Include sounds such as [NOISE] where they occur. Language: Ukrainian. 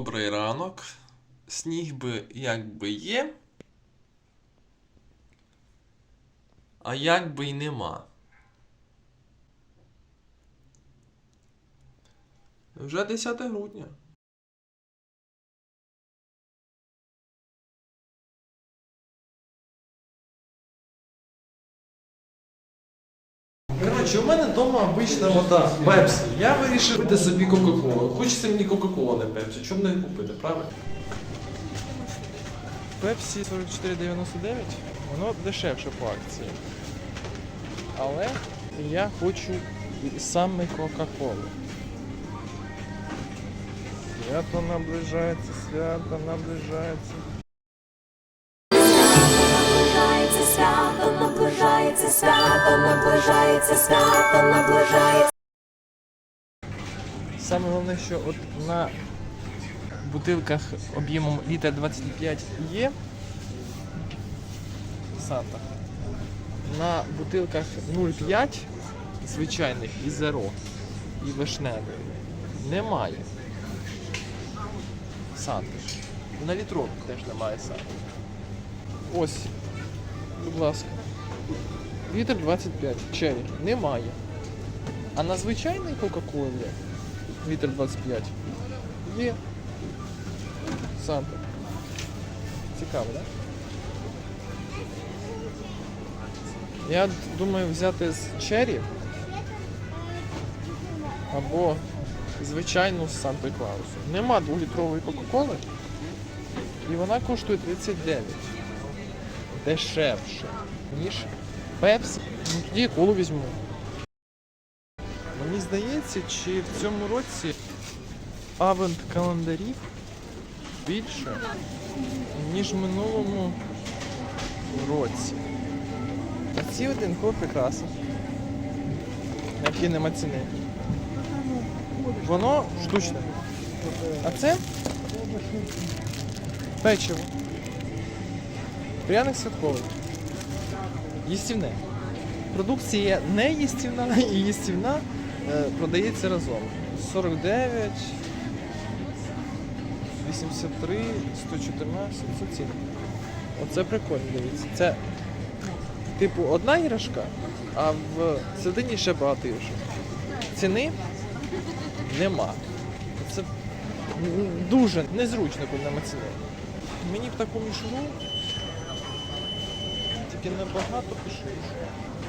Добрий ранок. Сніг би якби є. А якби й нема. Вже 10 грудня. Коротше, у мене вдома обична вода, пепсі. Я вирішив купити собі Кока-Колу. Хочеться мені Кока-Кола, не пепсі. Чому не купити, правильно? Пепсі 44,99, воно дешевше по акції. Але я хочу саме Кока-Колу. Свято наближається, свято. Наближається наближається свято, наближається свято, наближається. Саме головне, що от на бутилках об'ємом літр 25 є Санта. На бутилках 0,5 звичайних і зеро, і вишневої немає. Санти. На літрових теж немає Санти. Ось, будь ласка. Літр 25. Черрі. Немає. А на звичайній Кока-Колі літр 25 є Санта. Цікаво, так? Я думаю взяти з Черрі або звичайну з Санта Клаусу. Нема двохлітрової Кока-Коли. І вона коштує 39. Дешевше, ніж Пепсі. Ну тоді я колу візьму. Мені здається, чи в цьому році авент календарів більше, ніж в минулому році. А ці одинково прикраси, на які нема ціни. Воно штучне. А це печиво. Пряник святковий. Їстівне. Продукція не їстівна [LAUGHS] і їстівна е, продається разом. 49, 83, 114, це ціни. Оце прикольно, дивіться. Це типу одна іграшка, а в середині ще багато іграшок. Ціни нема. Це дуже незручно, коли нема ціни. Мені б таку мішуру, тільки небагато пишніше.